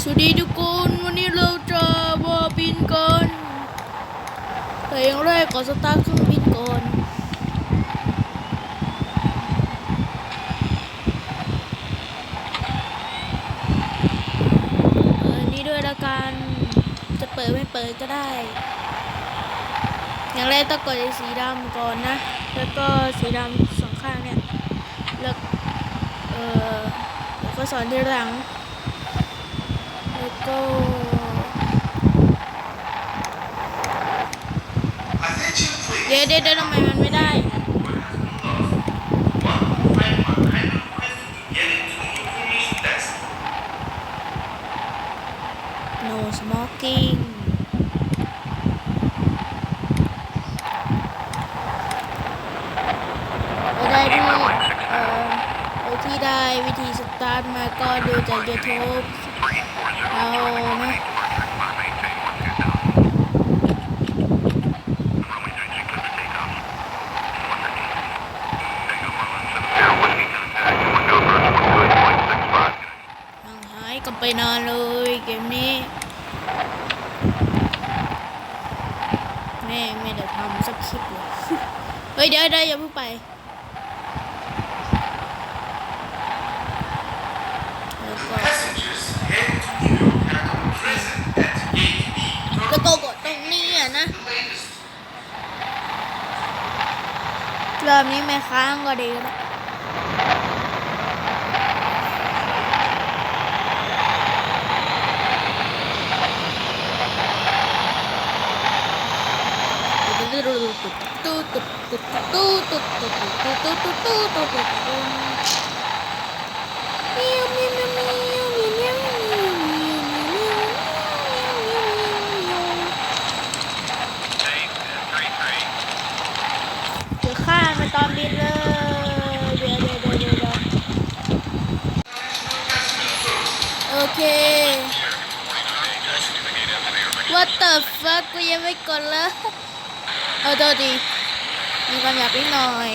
สวัสดีทุกคนวันนี้เราจะมาบินกันแต่อย่างแรกก่อนสตาร์ทเครื่องบินก่อนเออนี่ด้วยละกันจะเปิดไม่เปิดก็ได้ อย่างแรกต้องกดไอ้สีดำก่อนนะ แล้วก็สีดำสองข้างเนี่ยแล้วเออแล้วก็สอนที่หลัง ก็เดี๋ยวเดี๋ยวทำไมมันไม่ได้โนสโมกกิ้งได้ที่ที่ได้วิธีสตาร์ทมาก็ดูจากยูทูบ กันไปนานเลยเกมนี้แม่ไม่ได้ทำสักคลิปเลย เฮ้ยเดี๋ยวเดี๋ยวอย่าเพิ่งไป แล้วก็ Passengers heading to New York have come present at Gate B. ก็โตกดตรงนี้อะนะ The latest รอบนี้ไม่ค้างก็ดีแล้วเดี๋ยว ข้ามบินเลยเดี๋ยวเดี๋ยวเดี๋ยวโอเค What the fuck กูยังไม่กดเลยเออโทษดีมีความหยาบนิดหน่อย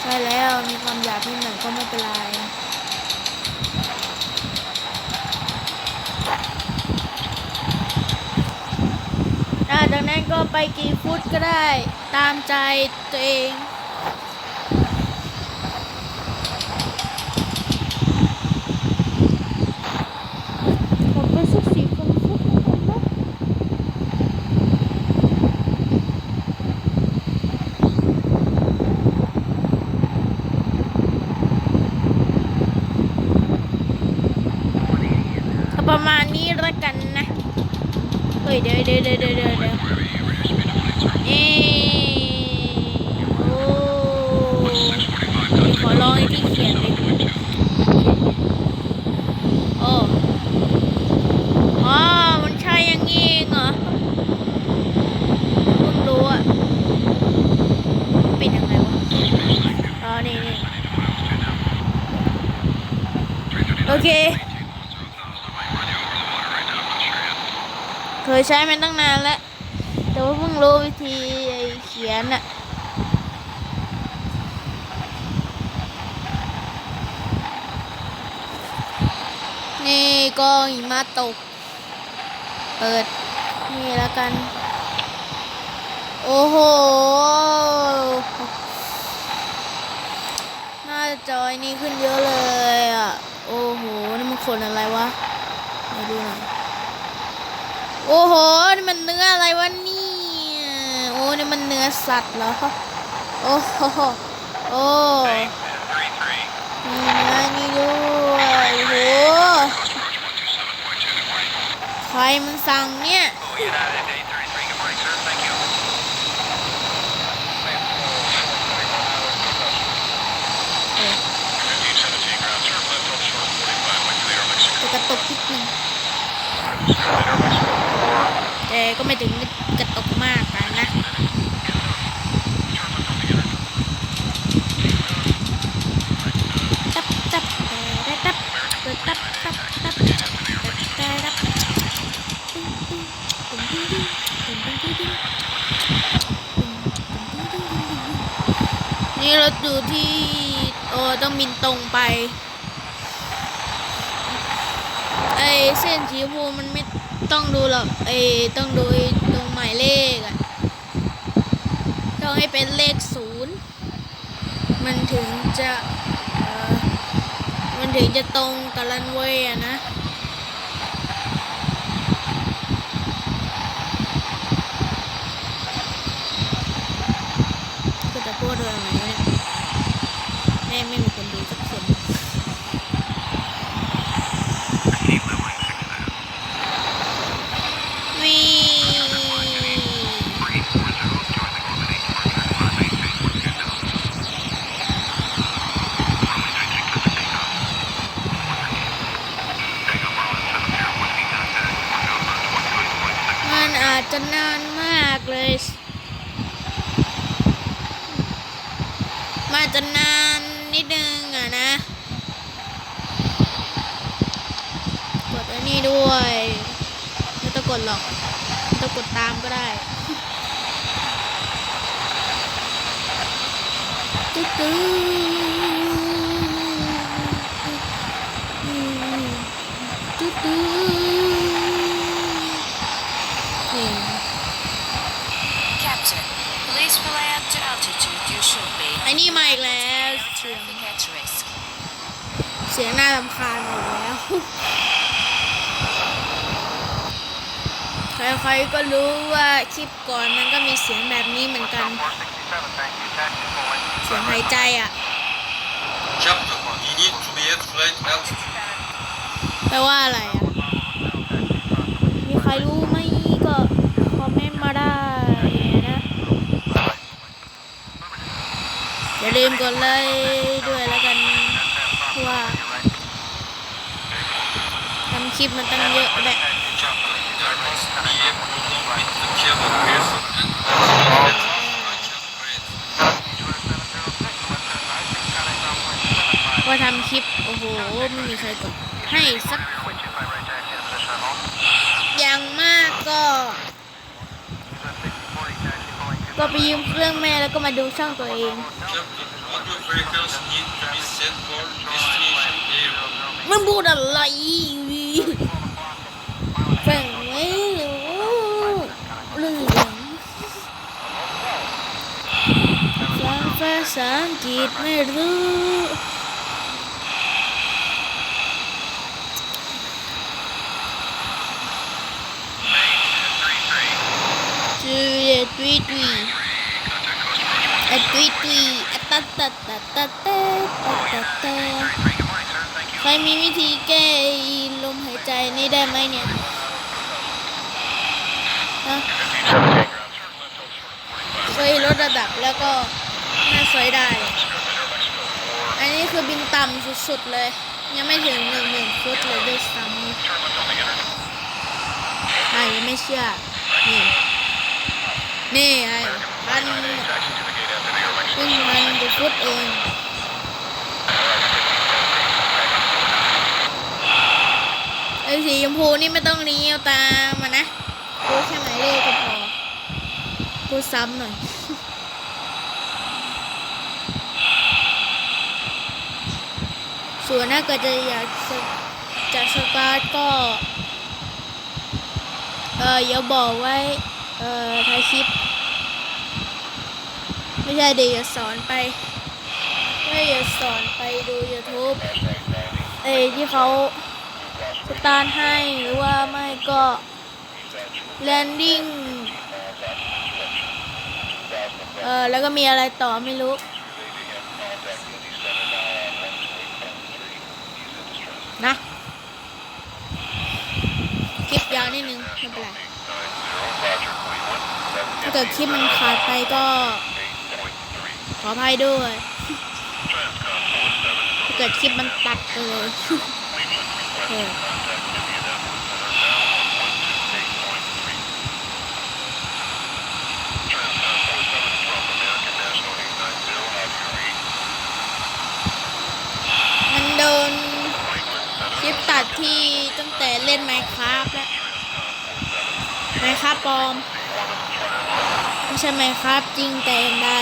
ใช่แล้วมีความหยาบนิดหน่อยก็ไม่เป็นไรดังนั้นก็ไปกี่ฟุตก็ได้ ตามใจตัวเอง ผมไปสักสี่คนฟุตแล้วกันนะก็ประมาณนี้แล้วกันนะ เฮ้ย เดี๋ยวเดี๋ยวเดี๋ยวเดี๋ยวเดี๋ยวเดี๋ยวเอ๊ะโอ้ เดี๋ยวขอลองไอ้ที่เขียนดิโอ้อ๋อมันใช่อยังงี้เองเหรอเพิ่งรู้อะปิดยังไงวะอ๋อนี่นี่โอเค เคยใช้มันตั้งนานแล้ว แต่ว่าเพิ่งรู้วิธีไอเขียนอะ นี่ก็หิมะตก เปิด นี่แล้วกัน โอ้โหหน้าจอยนี่ขึ้นเยอะเลยอะ โอ้โห นี่มันขนอะไรวะมาดูหน่อยโอ้โห นี่มันเนื้ออะไรวะเนี่ยโอ้นี่มันเนื้อสัตว์เหรอ โอ้โหโอ้มีเนื้อนี่ด้วยโอ้โห ใคร มันสั่งเนี่ยจะกระตุกนิดนึงแต่ก็ไม่ถึงกระตุกมากกันนะ ตับตับแต่ตับตับตับตับตับแต่ตับนี่เราอยู่ที่ โอ้ต้องบินตรงไป ไอเส้นสีชมพูมันไม่ต้องดูหรอกไอต้องดูตรงหมายเลขอะต้องให้เป็นเลขศูนย์มันถึงจะมันถึงจะตรงกับรันเวย์อะนะก็จะพูดเรื่องอะไรวเนี่ยแม่ ไม่มีคนดูสักคนวีมันอาจจะนานมากเลยมันจะนาน นิดนึงอะนะ กดอันนี้ด้วยไม่ต้องกดหรอกไม่ต้องกดตามก็ได้ตึ๊ดตึ๊ดตึ๊ดตึ๊ดนี่ Captain, please fly up to altitude. You should be. ไอ้นี่มาอีกแล้วเสียง Traffic at risk. เสียงน่ารำคาญหมดแล้ว ใครๆก็รู้ว่าคลิปก่อนมันก็มีเสียงแบบนี้เหมือนกัน เสียงหายใจอะ Captain, you need to be at flight altitude. แปลว่าอะไรอะ มีใครรู้ไหมก็คอมเมนต์มาได้นะ อย่า ลืมกดไลค์ด้วยแล้วกันว่าทำคลิปมันตั้งเยอะแหละ Captain, there must be a problem with the cable person and I can't breathe. ว่าทำคลิป โอ้โห ไม่มีใครกดให้สักอย่างมากก็ก็ไปยืมเครื่องแม่แล้วก็มาดูช่องตัวเอง vehicles need to be set for destination air? มันพูดอะไรแฝงไม่รู้เรื่องฟังภาษาอังกฤษไม่รู้ ตัตัตัต้ตัตัต้ใครมีวิธีแก้ลมหายใจนี่ได้ไหมเนี่ยฮะเคยลดระดับแล้วก็น่าสวยได้ อันนี้คือบินต่ำสุดๆเลย ยังไม่ถึงหนึ่งหมื่นฟุตเลยด้วยซ้ำไอ้ไม่เชื่อ นี่ นี่ไอ้พัน เพิ่งพันกว่าฟุตเองไอ้สีชมพูนี่ไม่ต้องเลี้ยวตามมานะพูดแค่หมายเลขก็พอพูดซ้ำหน่อยส่วนถ้าเกิดจะอยากจะจะสตาร์ทก็ เอออย่าบอกไว้ เออถ่ายคลิป ไม่ใช่เดี๋ยวสอนไปไม่อย่าสอนไปดู YouTube เอ้ยที่เขาสตาร์ทให้หรือว่าไม่ก็แลนดิ้งเออแล้วก็มีอะไรต่อไม่รู้นะคลิปยาวนิดนึงไม่เป็นไรถ้าเกิดคลิปมันขาดไปก็ ขออภัยด้วยถ้าเกิดคลิปมันตัดไปเลยเออมันโดนคลิปตัดที่ตั้งแต่เล่นไมค์คราฟแล้วไมค์คราฟปลอม ไม่ใช่ไมค์คราฟจริงแต่อย่างใด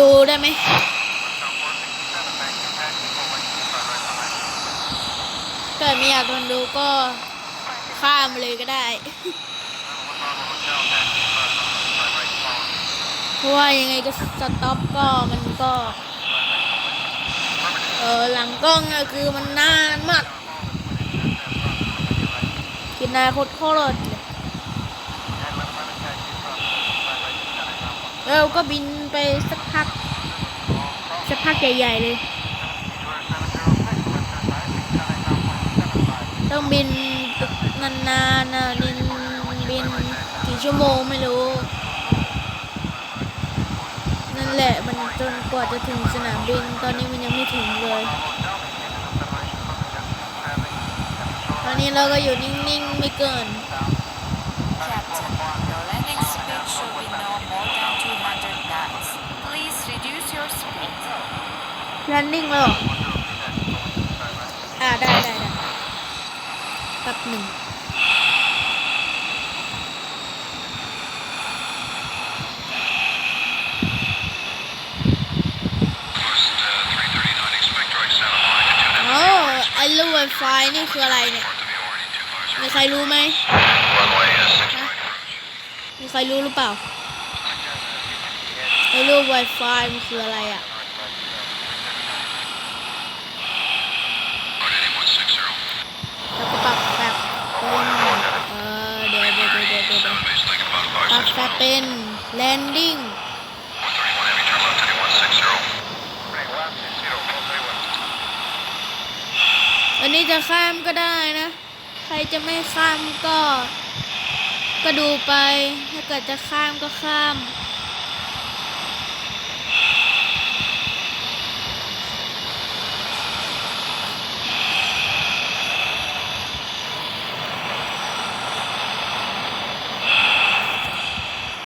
ดูได้ไหมเกิดไม่อยากทนดูก็ข้ามไปเลยก็ได้ เพราะว่ายังไงก็สต็อปก็มันก็ เออหลังกล้องอะคือมันนานมากกินนายโคตรโคตรเลยแล้วก็บินไปสักพัก สักพักใหญ่ๆเลย ต้องบินนานๆนะบินบินกี่ชั่วโมงไม่รู้ นั่นแหละมันจนกว่าจะถึงสนามบิน ตอนนี้มันยังไม่ถึงเลย ตอนนี้เราก็อยู่นิ่งๆไม่เกิน แลนดิ้งเล้วอ่าได้ได้ได้แป๊บหนึ่งโอ้ไอ้ลูกไวไฟนี่คืออะไรเนี่ย มีใครรู้ไหมมีใครรู้หรือเปล่าไอ้ลูกไวไฟมันคืออะไรอะ แล้วก็ปรับแบบเป็นเออเดี๋ยวเดี๋ยวเดี๋ยวเดี๋ยวเดี๋ยวปรับแบบเป็น landing อันนี้จะข้ามก็ได้นะ ใครจะไม่ข้ามก็ ก็ดูไป ถ้าเกิดจะข้ามก็ข้าม